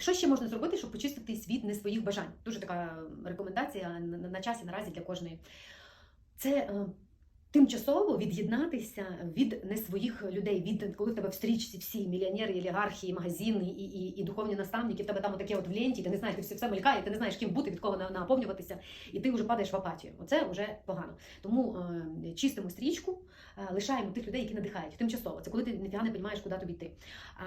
Що ще можна зробити, щоб почистити світ не своїх бажань? Дуже така рекомендація на, часі наразі для кожної. Це е, тимчасово від'єднатися від не своїх людей, від коли в тебе в стрічці всі мільйонери, олігархи, магазини і, і, і духовні наставники, в тебе там таке от в ленті, ти не знаєш, ти все, все мелькає, ти не знаєш, ким бути, від кого наповнюватися, і ти вже падаєш в апатію. Оце вже погано. Тому е, чистимо стрічку, е, лишаємо тих людей, які надихають. Тимчасово. Це коли ти ніфіга не розумієш, куди тобі йти. А,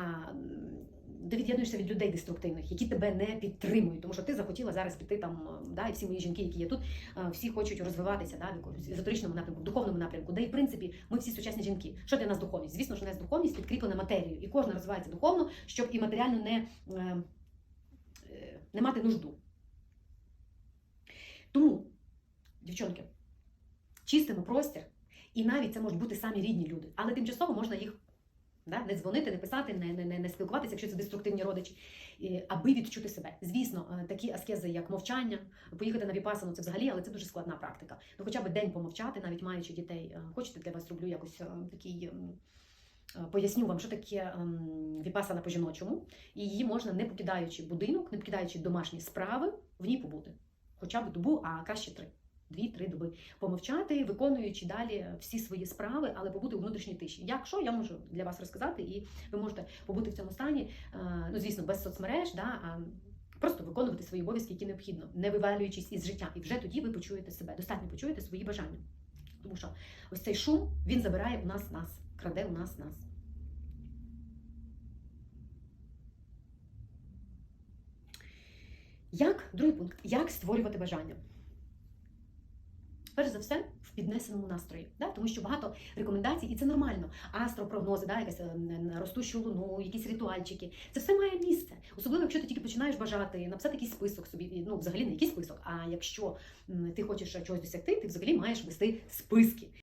ти від'єднуєшся від людей деструктивних, які тебе не підтримують, тому що ти захотіла зараз піти там, е, да, і всі мої жінки, які є тут, е, всі хочуть розвиватися да, в якомусь езотеричному напрямку, духовному напрямку. Де і в принципі ми всі сучасні жінки. Що для нас духовність? Звісно, що нас духовність підкріплена матерією, і кожна розвивається духовно, щоб і матеріально не, е, не мати нужду. Тому, дівчонки, чистимо простір, і навіть це можуть бути самі рідні люди, але тимчасово можна їх да, не дзвонити, не писати, не, не, не, не спілкуватися, якщо це деструктивні родичі, і, аби відчути себе. Звісно, е, такі аскези, як мовчання, поїхати на віпасану, це взагалі, але це дуже складна практика. Ну, хоча б день помовчати, навіть маючи дітей. Е, Хочете, для вас зроблю якось е, такий. ем, Поясню вам, що таке ем, віпасана по жіночому, і її можна, не покидаючи будинок, не покидаючи домашні справи, в ній побути. Хоча б добу, а краще три. Дві-три доби помовчати, виконуючи далі всі свої справи, але побути у внутрішній тиші. Якщо я можу для вас розказати, і ви можете побути в цьому стані, е, ну звісно, без соцмереж, да, а просто виконувати свої обов'язки, які необхідно, не вивалюючись із життя. І вже тоді ви почуєте себе, достатньо почуєте свої бажання. Тому що ось цей шум він забирає у нас нас, краде у нас нас. Як другий пункт, як створювати бажання? Перш за все, в піднесеному настрої, да? тому що багато рекомендацій, і це нормально. Астропрогнози, да? якась е, ростущу луну, якісь ритуальчики. Це все має місце. Особливо, якщо ти тільки починаєш бажати, написати якийсь список собі, ну взагалі не якийсь список. А якщо ти хочеш чогось досягти, ти взагалі маєш вести списки.